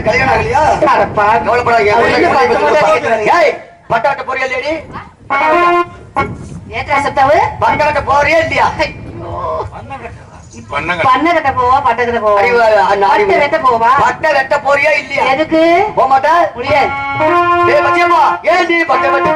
என்ன கல்யாணம் ஆகலையா. கவலைப்படாதீங்க பட்டாட்ட போறியா இல்லையாடி ஏற்றா சத்தாவு? பட்டாட்ட போறியா இல்லையா? பண்ணங்க பண்ண கட்ட போவா பட்ட கட்ட போவா. பட்டை வெட்ட போவா? பட்டை வெட்ட போறியா இல்லையா? எதுக்கு? போக மாட்டா? முடியாது ஏய் பச்சையம்மா ஏன் நீ பட்டை வெட்ட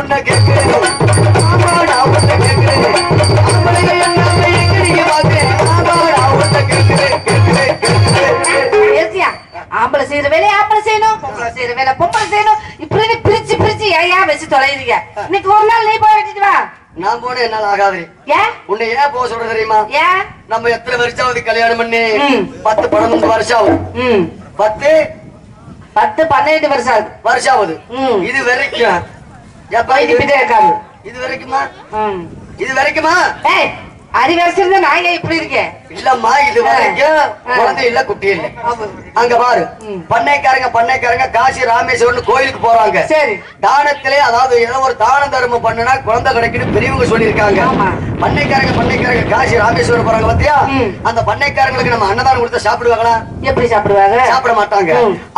உன்னை கேட்கிறேன். ஆமா நான் உன்னை கேட்கிறேன். ஆம்பளைங்க எல்லாமே எங்கடிங்க பார்க்கிறேன் ஆமா நான் உன்னை கேட்கிறேன் கேட்கிறேன் கேட்கிறேன். ஆம்பளை செய்யற வேலையை ஆம்பளை செய்யணும் பொம்பளை செய்யற வேலை பொம்பளை செய்யணும். இப்படி பிரிச்சு பிரிச்சு ஏன் வச்சு தொலைறீங்க. இன்னைக்கு ஒரு நாள் நீ போய் வெட்டிட்டு வா. நான் போன என்னால ஆகாது. உன்னை ஏன் போக சொல்ற தெரியுமா? நம்ம எத்தனை வருஷம் ஆகுது கல்யாணம் பண்ணி. பத்து பன்னெண்டு வருஷம் ஆகுது. பத்து? பத்து பன்னெண்டு வருஷம் ஆகுது. வருஷம் ஆகுது. இது வரைக்கும் எப்பா இது இருக்காரு இது வரைக்குமா? இது வரைக்குமா? ஏய் நான் ஏன் இப்படி இருக்கேன் இல்லம்மா இது வரைக்கும் குழந்தை இல்ல குட்டி இல்ல. அங்க பாரு. பண்ணைக்காரங்க பண்ணைக்காரங்க காசி ராமேஸ்வரன் கோயிலுக்கு போறாங்க. சரி. தானத்திலே அதாவது ஏதோ ஒரு தான தர்மம் பண்ணுனா குழந்தை கிடைக்குன்னு பெரியவங்க சொல்லியிருக்காங்க. பண்ணைக்காரங்க பண்ணைக்காரங்க காசி ராமேஸ்வரம் போறாங்க பாத்தியா. அந்த பண்ணைக்காரங்களுக்கு நம்ம அன்னதானம் கொடுத்தா சாப்பிடுவாங்களா? எப்படி சாப்பிடுவாங்க? சாப்பிட மாட்டாங்க.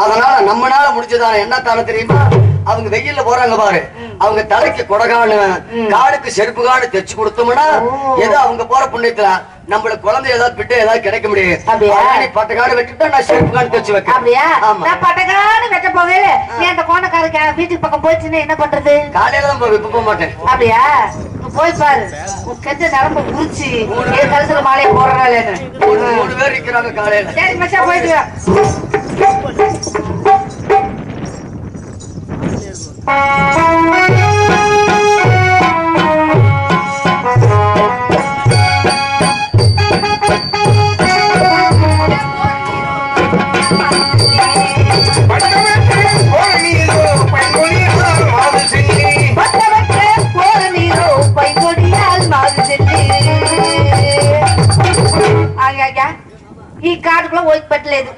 அதனால நம்மனால முடிஞ்சதான என்ன தானே தெரியுமா? அவங்க வெயில்ல போறாங்க பாரு. அவங்க தலைக்கு கொடகானு. காலுக்கு செருப்பு கானு தைச்சு கொடுத்தோம்னா. ஏதோ அவங்க போற புண்ணியத்துல நம்மளுக்கு குழந்தை ஏதாவது பிட்டு ஏதாவது கிடைக்க முடியும் பட்டு காடு வெட்டிட்டா நான் செருப்பு கானு தைச்சு அப்படியா? ஆமா. நான் பட்டக்கான்னு வெட்ட போகல நீ அந்த கோணக்காரங்க வீட்டுக்கு பக்கம் போயிடுச்சுன்னா என்ன பண்றது? காலையில தான் போய் போக மாட்டேன். அப்படியா? போய் பாரு. கெட்ட நரம்பு குறிச்சு என் கழுத்துல மாலையை போடுறாளேன்னு. மூணு பேர் நிக்கிறாங்க காலையில. சரி மச்சா போயிட்டு Jesus. ఈ కార్డుకులో ఓయికి పెట్టలేదు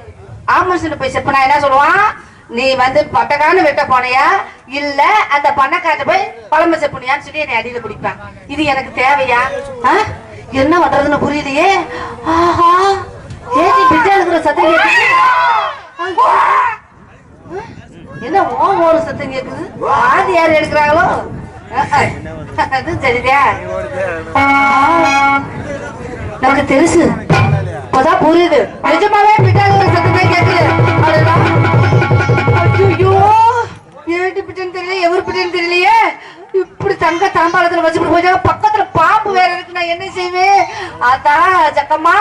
ఆంబులెన్స్ పోయి చెప్పిన ఆయన చూడవా நீ வந்து பட்டக்கான வெட்ட போனையா? இல்ல அந்த பண்ணக்காட்ட போய் பழம்ப செப்புனியான்னு சொல்லி என்னை அடியில பிடிப்பான் இது எனக்கு தேவையா? ஆ? என்ன பண்றதுன்னு புரியுதையே ஆஹா. ஏஜி பிச்சை இருக்கிற சத்தம் கேக்குது. என்ன ஓ ஒரு சத்தம் கேக்குது? ஆதி யார் எடுக்கிறாங்களோ அது சரிதா. நமக்கு தெரிசு. இப்பதான் புரியுது. நிஜமாவே பிட்டால ஒரு சத்தமே கேக்குது ஐயோ ஏட்டு பிட்டன் தெரியல எவர் பிட்டன் தெரியலையே? இப்படி தங்க தாம்பாளத்துல வச்சுட்டு போய் பக்கத்துல பாம்பு வேற இருக்கு நான் என்ன செய்வேன்? ஆத்தா ஜக்கம்மா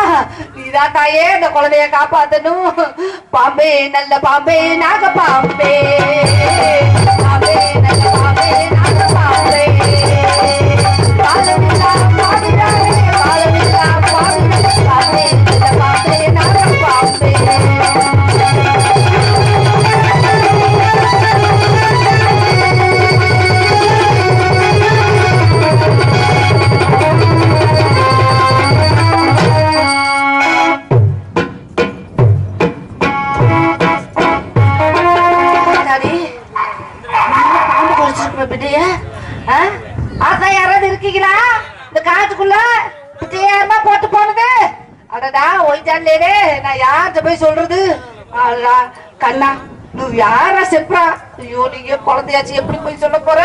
நீதான் தாயே இந்த குழந்தைய காப்பாத்தணும். பாம்பே நல்ல பாம்பே நாக பாம்பே ஒய்ஜான்லேடே நான் யார்கிட்ட போய் சொல்றது? கண்ணா நீ யாரா செப்பா? ஐயோ நீங்க குழந்தையாச்சு எப்படி போய் சொல்ல போற?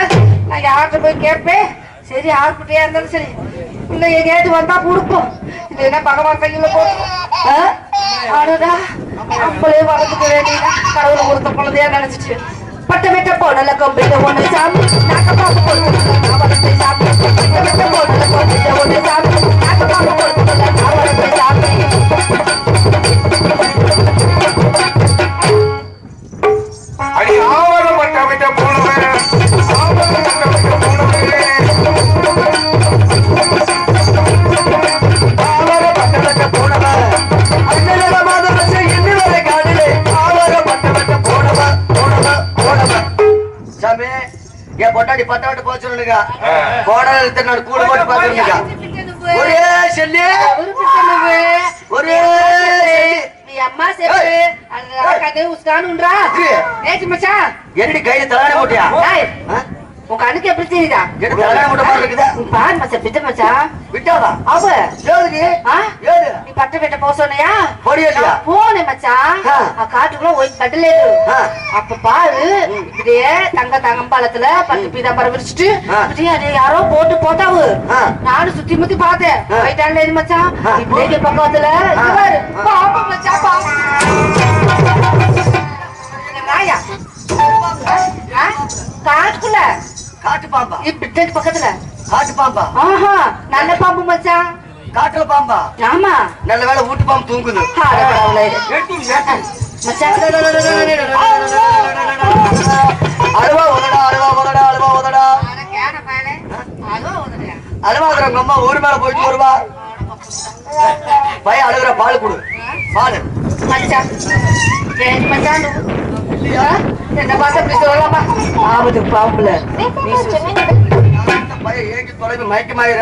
நான் யார்கிட்ட போய் கேட்பேன்? சரி ஆர்பிட்டையா இருந்தாலும் சரி. இல்ல எங்கேயாவது வந்தா கொடுப்போம். இல்லைன்னா பகவான் கையில போட்டு அடடா நம்மளே வளர்த்துக்க வேண்டியதா கடவுளை கொடுத்த குழந்தையா நினைச்சிட்டு. பட்ட வெட்ட போடல கொம்பிட்ட ஒன்று சாமி. நாக்க பாம்பு கொடுத்து சாமி. பட்ட வெட்ட போடல கொம்பிட்ட ஒன்று சாமி. நாக்க பாம்பு பத்த விட்டு போக சொல்லுங்க. கோடல் எடுத்து நான் கூட போட்டு பாத்துருங்க ஒரே செல்லு. ஒரே அம்மா சேரு கதை உஸ்கானுன்றா ஏச்சு மச்சான். என்னடி கையில தலைவனை போட்டியா? உன் கண்ணுக்கு எப்படி தெரியுதா? பாரு மச்சான் பிட்ட மச்சான். விட்டாதா அவ? ஏது நீ பட்ட பேட்ட போக சொன்னையா? போனே. ఆ காட்டுக்குள்ள ஒயிட் கட்டலேது ஆ. அப்ப பாரு இப்படியே தங்க தங்கம்பாலத்துல பட்டு பீதாம்பரம் விரிச்சிட்டு ஆ. இப்படியே அது யாரோ போட்டு போட்டாவு. நானும் சுத்தி முத்தி பார்த்தேன். மச்சான். ஆ. இப்படியே பக்கத்துல. பாரு. இந்த நாயா. ஆ? காட்டுக்குள்ள. காட்டு பாம்பா இப்படி பக்கத்துல காட்டு பாம்பா ஆஹா நல்ல பாம்பு மச்சான் காட்டுல பாம்பா ஆமா நல்ல வேளை வீட்டு பாம்பு தூங்குது அழுவா உதடா அழுவா உதடா அழுவா உதடா அம்மா ஊர் மேல போயிட்டு வருவா பையன் அழுகுற பால் கொடு பால் மச்சான் ஏன் மச்சான் நீ? ஆ? என்ன பார்த்து அப்படி சொல்லலாமா ஆபத்து பாம்புல நீ சொல்லு. பையன் ஏங்கி தொலைவு மயக்கமாயிர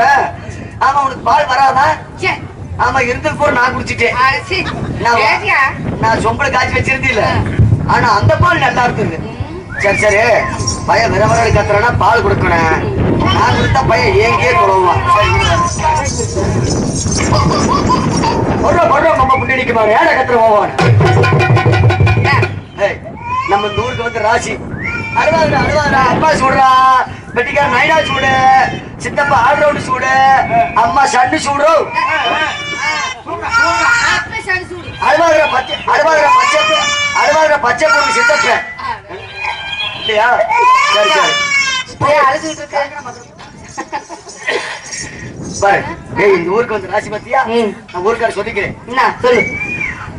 ஆமா உனக்கு பால் வராதா ச்சே, ஆமா இருந்தது போற நான் குடிச்சிட்டேன் அரிசி. நான் வா- நான் சொம்பளை காய்ச்சி வச்சிருந்தீல ஆனா அந்த பால் நல்லா இருக்குது சரி சரி பையன் விர விர பால் கொடுக்கணும் நான் கொடுத்தா பையன் ஏங்கியே தொலைவான் பொருளா பொருளா நம்ம புண்ணியடிக்க மாதிரி ஏட கத்துற போவான் நம்ம இந்த ஊருக்கு வந்து ராசி. அழுவாதுடா அழுவாதுடா அப்பா சூடுறா பெட்டிக்கார நைனா சூடு சித்தப்பா ஆல்ரவுண்ட் சூடு அம்மா சண்டு சூடு. அழுவாதுற பச்சை அழுவாதுற பச்சை அழுவாதுற பச்சை பொண்ணு சித்தப்ப. இல்லையா? சரி சரி. இருக்க. ஏய் இந்த ஊருக்கு வந்து ராசி பத்தியா. நான் ஊருக்கார சொல்லிக்கிறேன். என்ன? சொல்லு.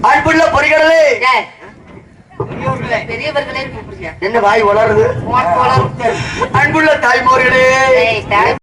அன்புள்ள பொறிகளே ஏய், பெரியவர்களே என்ன வாய் வளருது. அன்புள்ள தாய்மோர்களே.